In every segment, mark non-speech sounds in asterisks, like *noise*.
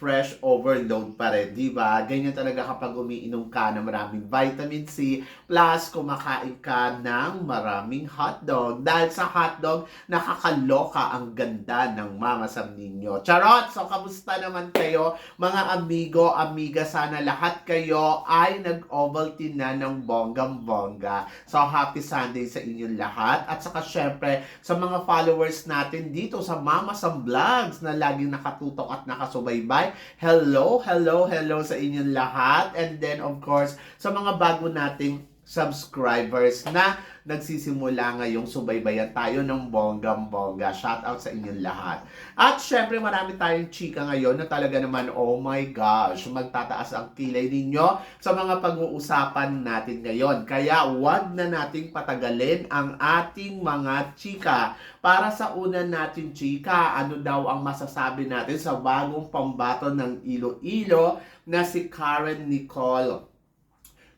fresh overload pa rin, di ba? Ganyan talaga kapag umiinom ka ng maraming vitamin C, plus kumakain ka ng maraming hotdog. Dahil sa hotdog, nakakaloka ang ganda ng Mama Sam ninyo. Charot! So, kamusta naman kayo, mga amigo, amiga? Sana lahat kayo ay nag-Ovaltine na ng bonggang-bongga. So, happy Sunday sa inyong lahat. At saka, syempre, sa mga followers natin dito sa Mama Sam Vlogs na laging nakatutok at nakasubaybay, hello, hello, hello sa inyong lahat. And then, of course, sa mga bago nating subscribers na nagsisimula ngayong subaybayan tayo ng bonggang-bongga. Shout out sa inyong lahat. At syempre marami tayong chika ngayon na talaga naman, oh my gosh, magtataas ang kilay ninyo sa mga pag-uusapan natin ngayon. Kaya wag na nating patagalin ang ating mga chika. Para sa una natin chika, ano daw ang masasabi natin sa bagong pambato ng Iloilo na si Karen Nicole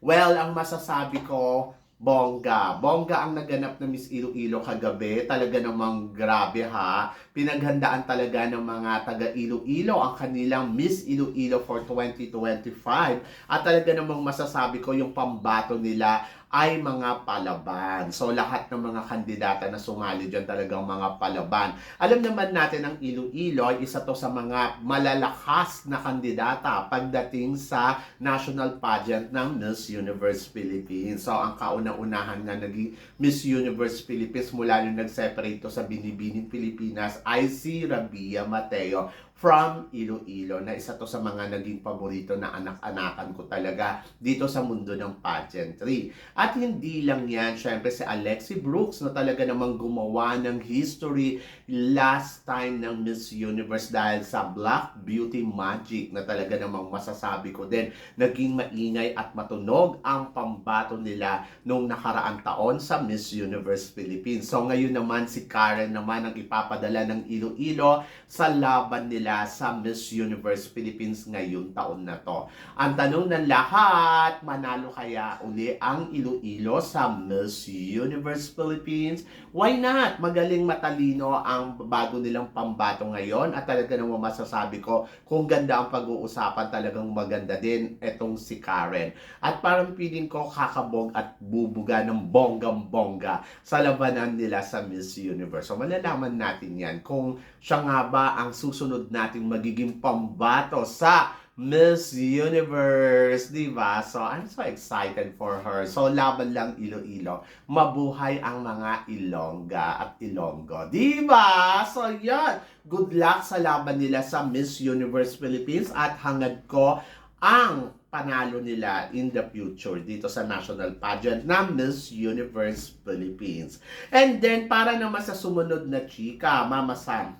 Well, ang masasabi ko, bongga. Bongga ang naganap na Miss Iloilo kagabi. Talaga namang grabe ha. Pinaghandaan talaga ng mga taga Iloilo ang kanilang Miss Iloilo for 2025. At talaga namang masasabi ko yung pambato nila ay mga palaban. So lahat ng mga kandidata na sumali dyan talagang mga palaban. Alam naman natin ang Iloilo ay isa to sa mga malalakas na kandidata pagdating sa national pageant ng Miss Universe Philippines. So ang kauna-unahan na naging Miss Universe Philippines mula nung nag-separate to sa Binibining Pilipinas ay si Rabia Mateo from Iloilo na isa to sa mga naging paborito na anak-anakan ko talaga dito sa mundo ng pageantry. At hindi lang yan, syempre si Alexi Brooks na talaga namang gumawa ng history last time ng Miss Universe dahil sa Black Beauty Magic na talaga namang masasabi ko din naging maingay at matunog ang pambato nila nung nakaraang taon sa Miss Universe Philippines. So ngayon naman si Karen naman ang ipapadala ng Iloilo sa laban nila sa Miss Universe Philippines ngayon taon na to. Ang tanong ng lahat, manalo kaya uli ang Iloilo sa Miss Universe Philippines? Why not? Magaling matalino ang bago nilang pambato ngayon at talaga naman masasabi ko kung ganda ang pag-uusapan talagang maganda din etong si Karen. At parang feeling ko kakabog at bubuga ng bonggang-bongga sa labanan nila sa Miss Universe. So malalaman natin yan kung siya nga ba ang susunod nating magiging pambato sa Miss Universe, di ba? So, I'm so excited for her. So, laban lang Iloilo. Mabuhay ang mga Ilongga at Ilonggo. Di ba? So, yan. Good luck sa laban nila sa Miss Universe Philippines at hangad ko ang panalo nila in the future dito sa national pageant na Miss Universe Philippines. And then, para naman sa sumunod na chika, Mama Sam,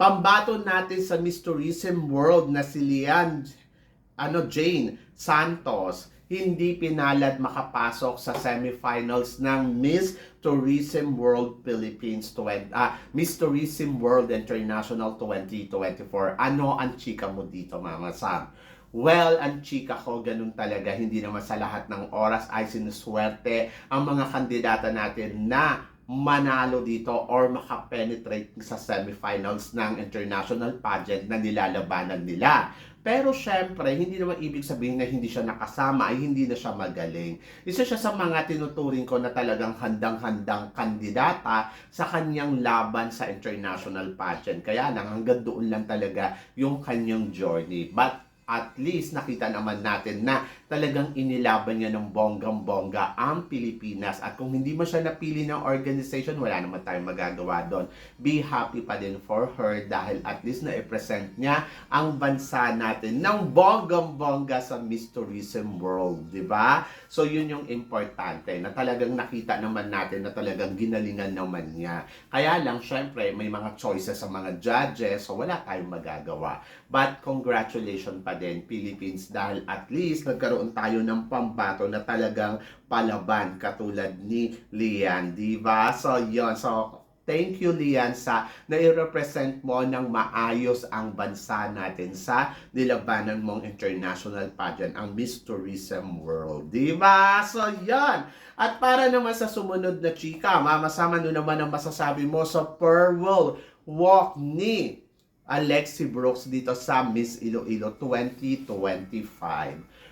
pambato natin sa Miss Tourism World na si Lian ano, Jane Santos hindi pinalad makapasok sa semifinals ng Miss Tourism World Philippines 20, ah, Miss Tourism World International 2024. Ano ang chika mo dito, Mama Sam? Well, ang chika ko, ganun talaga. Hindi naman sa lahat ng oras ay sinuswerte ang mga kandidata natin na manalo dito or makapenetrate sa semifinals ng international pageant na nilalabanan nila. Pero syempre, hindi naman ibig sabihin na hindi siya nakasama ay hindi na siya magaling. Isa siya sa mga tinuturing ko na talagang handang-handang kandidata sa kanyang laban sa international pageant. Kaya lang, hanggang doon lang talaga yung kanyang journey. But at least nakita naman natin na talagang inilaban niya ng bonggang-bongga ang Pilipinas. At kung hindi mo siya napili ng organization, wala naman tayong magagawa doon. Be happy pa din for her dahil at least na-present niya ang bansa natin ng bonggang-bongga sa Miss Tourism World, di ba? So yun yung importante na talagang nakita naman natin na talagang ginalingan naman niya. Kaya lang, syempre, may mga choices sa mga judges, so wala tayong magagawa. But congratulations pa din Philippines dahil at least nagkaroon tayo ng pambato na talagang palaban katulad ni Lian, di ba? So yon so Thank you, Lian, sa nai-represent mo ng maayos ang bansa natin sa nilabanan mong international pageant, ang Miss Tourism World. Di ba? So, yan. At para naman sa sumunod na chika, mamasama nyo naman ang masasabi mo sa Pearl Walk ni Alexi Brooks dito sa Miss Iloilo 2025.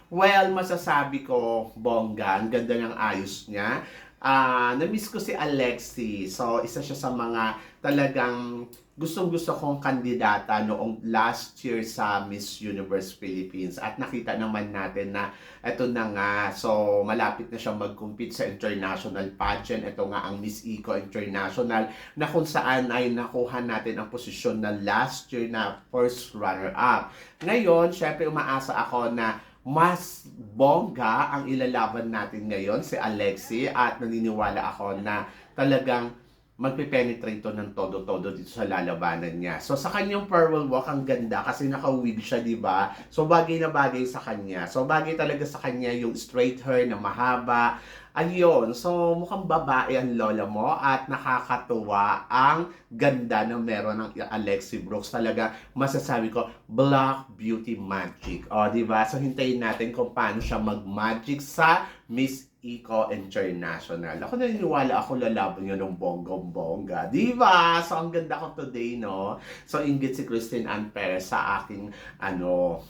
Well, masasabi ko, bongga, ang ganda ng ayos niya. Ah, na-miss ko si Alexi. So, isa siya sa mga talagang gustong-gusto kong kandidata noong last year sa Miss Universe Philippines. At nakita naman natin na ito na nga. So, malapit na siyang mag-compete sa international pageant. Ito nga ang Miss Eco International na kung saan ay nakuha natin ang posisyon na last year na first runner-up. Ngayon, syempre umaasa ako na mas bongga ang ilalaban natin ngayon si Alexi at naniniwala ako na talagang magpe-penetrate to ng todo-todo dito sa lalabanan niya. So sa kanyang Pearl Walk ang ganda kasi naka-wig siya, 'di ba? So bagay na bagay sa kanya. So bagay talaga sa kanya yung straight hair na mahaba. Ayun, so mukhang babae ang lola mo at nakakatuwa ang ganda na meron ng Alexi Brooks. Talaga masasabi ko, Black Beauty Magic. O, di ba? So hintayin natin kung paano siya mag-magic sa Miss Eco International. Ako naniniwala ako lalaban yun ng bonggong-bongga. Di ba? So ang ganda ko today, no? So inggit si Christine Ann Perez sa aking ano,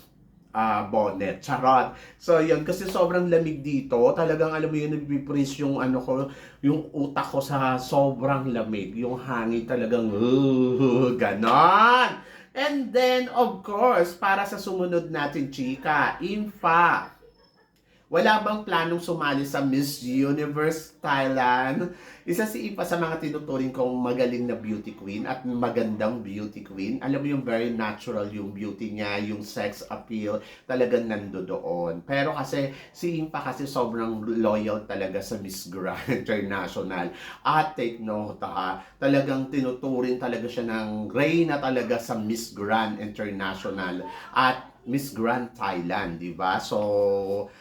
ah bonnet. Charot. So, yun. Kasi sobrang lamig dito. Talagang, alam mo yun, nagpipris yung ano ko, yung utak ko sa sobrang lamig. Yung hangin talagang, uh, ganon. And then, of course, para sa sumunod natin, chika, Infa. Wala bang planong sumali sa Miss Universe Thailand? Isa si Ipa sa mga tinuturing kong magaling na beauty queen at magandang beauty queen. Alam mo yung very natural yung beauty niya, yung sex appeal, talagang nando doon. Pero kasi si Impa kasi sobrang loyal talaga sa Miss Grand *laughs* International. At take note ha, talagang tinuturing talaga siya ng reyna talaga sa Miss Grand International at Miss Grand Thailand, di ba? So,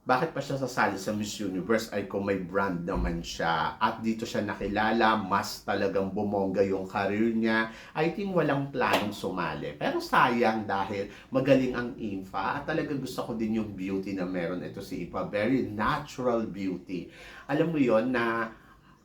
bakit pa siya sasali sa Miss Universe ay kung may brand naman siya at dito siya nakilala, mas talagang bumongga yung career niya, I think walang planong sumali. Pero sayang dahil magaling ang Infa at talagang gusto ko din yung beauty na meron ito si Ipa. Very natural beauty. Alam mo yon na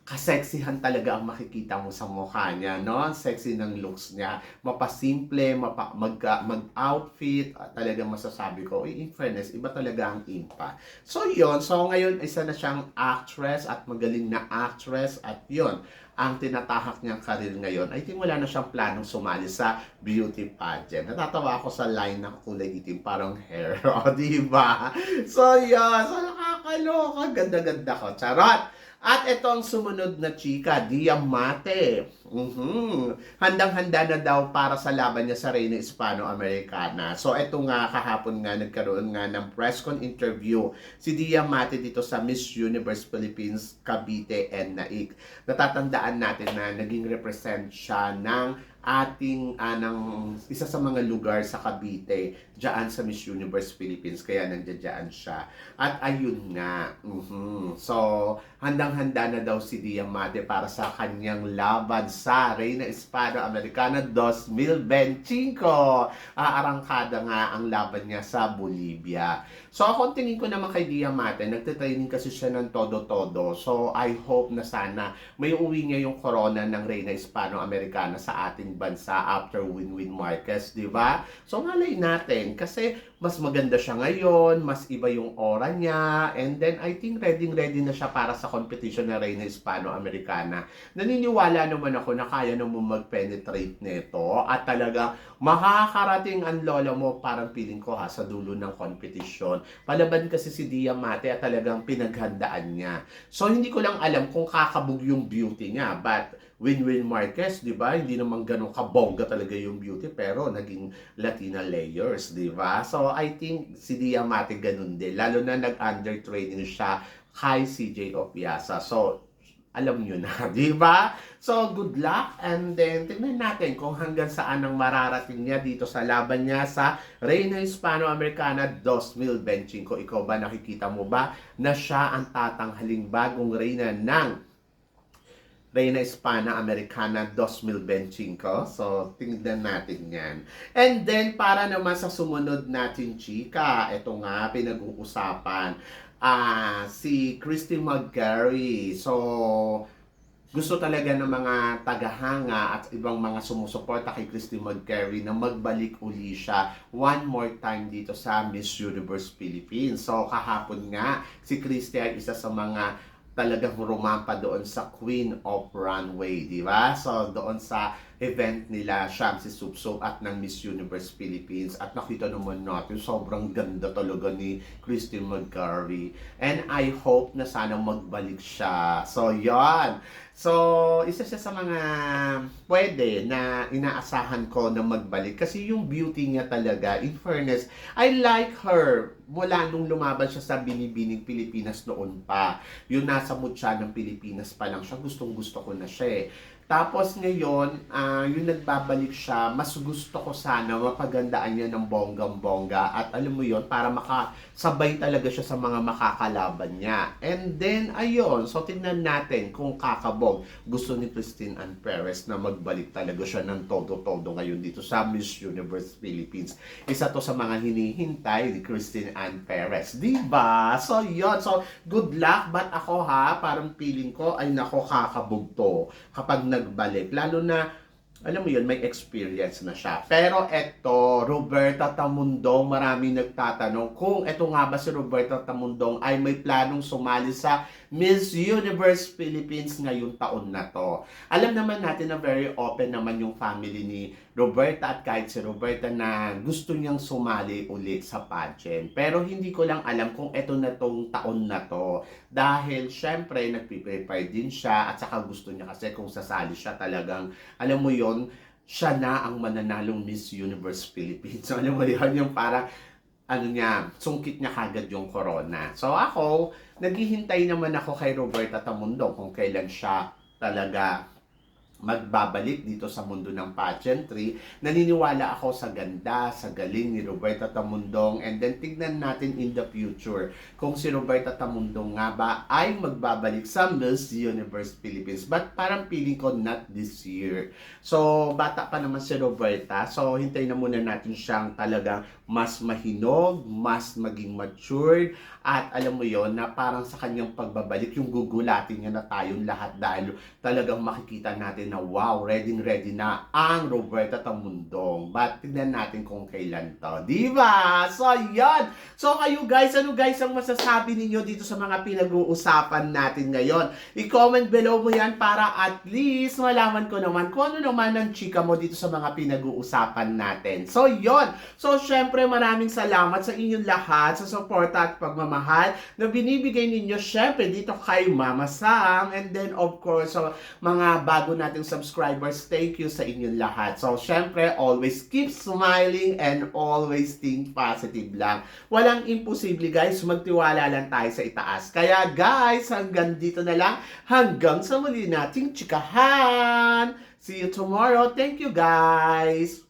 kaseksihan talaga ang makikita mo sa mukha niya, no? Sexy ng looks niya. Mapasimple, mapa, mag, mag-outfit, at talaga masasabi ko, "Uy, in fairness, iba talaga ang impa. So, yon So, ngayon, isa na siyang actress at magaling na actress at yon ang tinatahak niyang karir ngayon, I think wala na siyang planong sumali sa beauty pageant. Natatawa ako sa line na kulay itim, parang hair. *laughs* O, di ba? So, yun. So, nakakaloka. Ganda-ganda ko. Charot! At ito ang sumunod na chika, Diamante. Mhm. Handang-handa na daw para sa laban niya sa Reina Hispano-Americana. So ito nga, kahapon nga, nagkaroon nga ng press con interview si Diamante dito sa Miss Universe Philippines Cavite and Naik. Natatandaan natin na naging represent siya ng ating anang isa sa mga lugar sa Cavite diyan sa Miss Universe Philippines kaya nandiyan siya. At ayun nga mhm. so handang-handa na daw si Diamante para sa kanyang laban sa Reina Espada Americana 2025 aarangkada nga ang laban niya sa Bolivia so ako tingin ko naman kay Diamante nagte-training kasi siya ng todo-todo so I hope na sana may uwi niya yung corona ng Reina Hispano Americana sa ating bansa after Win-Win Marquez, di ba? So malay natin kasi mas maganda siya ngayon, mas iba yung aura niya, and then I think ready-ready na siya para sa competition na Reina Hispano-Americana. Naniniwala naman ako na kaya naman mag-penetrate nito at talaga makakarating ang lola mo parang feeling ko ha sa dulo ng competition. Palaban kasi si Diamante at talagang pinaghandaan niya. So hindi ko lang alam kung kakabog yung beauty niya, but Win-Win Marquez, di ba? Hindi naman ganun kabongga talaga yung beauty, pero naging Latina layers, di ba? So, I think si Diamante ganun din. Lalo na nag-under training siya kay CJ Opiasa. So, alam nyo na, *laughs* di ba? So, good luck and then tingnan natin kung hanggang saan ang mararating niya dito sa laban niya sa Reina Hispano-Americana 2025. Ikaw ba nakikita mo ba na siya ang tatanghaling bagong reyna ng Reina Hispana-Americana 2025. So, tingnan natin yan. And then, para naman sa sumunod natin, chika, ito nga, pinag-uusapan, ah si Christy McGarry. So, gusto talaga ng mga tagahanga at ibang mga sumusuporta kay Christy McGarry na magbalik uli siya one more time dito sa Miss Universe Philippines. So kahapon nga, si Christy ay isa sa mga talagang rumampa doon sa Queen of Runway, di ba? So doon sa event nila, siya si Supsup at ng Miss Universe Philippines at nakita naman natin sobrang ganda talaga ni Christine McGarry and I hope na sana magbalik siya. So yon. So isa siya sa mga pwede na inaasahan ko na magbalik kasi yung beauty niya talaga in fairness I like her mula nung lumaban siya sa Binibining Pilipinas noon pa. Yung nasa mutya ng Pilipinas pa lang siya, gustong gusto ko na siya eh. Tapos ngayon, ah, yung nagbabalik siya, mas gusto ko sana mapagandaan niya ng bonggang-bongga at alam mo yon para makasabay talaga siya sa mga makakalaban niya. And then, ayun, so tingnan natin kung kakabog. Gusto ni Christine Ann Perez na magbalik talaga siya ng todo-todo ngayon dito sa Miss Universe Philippines. Isa to sa mga hinihintay ni Christine Ann Perez. Diba? So, yun. So, good luck. But ako ha, parang feeling ko, ay nako kakabog to kapag nagbalik. Lalo na, alam mo yun, may experience na siya. Pero eto, Roberta Tamundong, marami nagtatanong kung eto nga ba si Roberta Tamundong ay may planong sumali sa Miss Universe Philippines ngayong taon na to. Alam naman natin na very open naman yung family ni Roberta at kahit si Roberta na gusto niyang sumali ulit sa pageant. Pero hindi ko lang alam kung eto na tong taon na to. Dahil syempre nagpe-prepare din siya at saka gusto niya kasi kung sasali siya talagang, alam mo yon siya na ang mananalong Miss Universe Philippines. So *laughs* alam mo yun, yung parang ano niya, sungkit niya kagad yung corona. So ako, naghihintay naman ako kay Roberta Tamundong kung kailan siya talaga magbabalik dito sa mundo ng pageantry. Naniniwala ako sa ganda, sa galing ni Roberta Tamundong and then tignan natin in the future kung si Roberta Tamundong nga ba ay magbabalik sa Miss Universe Philippines. But parang feeling ko not this year. So, bata pa naman si Roberta. So, hintayin na muna natin siyang talagang mas mahinog, mas maging matured, at alam mo yon na parang sa kanyang pagbabalik, yung gugulatin niya na tayong lahat dahil talagang makikita natin na wow, ready ready na ang Roberta Tamundong. But tignan natin kung kailan to. Di ba? So, yon. So, kayo guys, ano guys ang masasabi ninyo dito sa mga pinag-uusapan natin ngayon? I-comment below mo yan para at least malaman ko naman kung ano naman ang chika mo dito sa mga pinag-uusapan natin. So, yon. So, syempre, maraming salamat sa inyong lahat sa suporta at pagmamahal na binibigay ninyo syempre dito kay Mama Sam and then of course sa mga bago nating subscribers, thank you sa inyong lahat. So, syempre, always keep smiling and always think positive lang. Walang imposible guys, magtiwala lang tayo sa itaas. Kaya guys, hanggang dito na lang, hanggang sa muli nating chikahan. See you tomorrow. Thank you guys.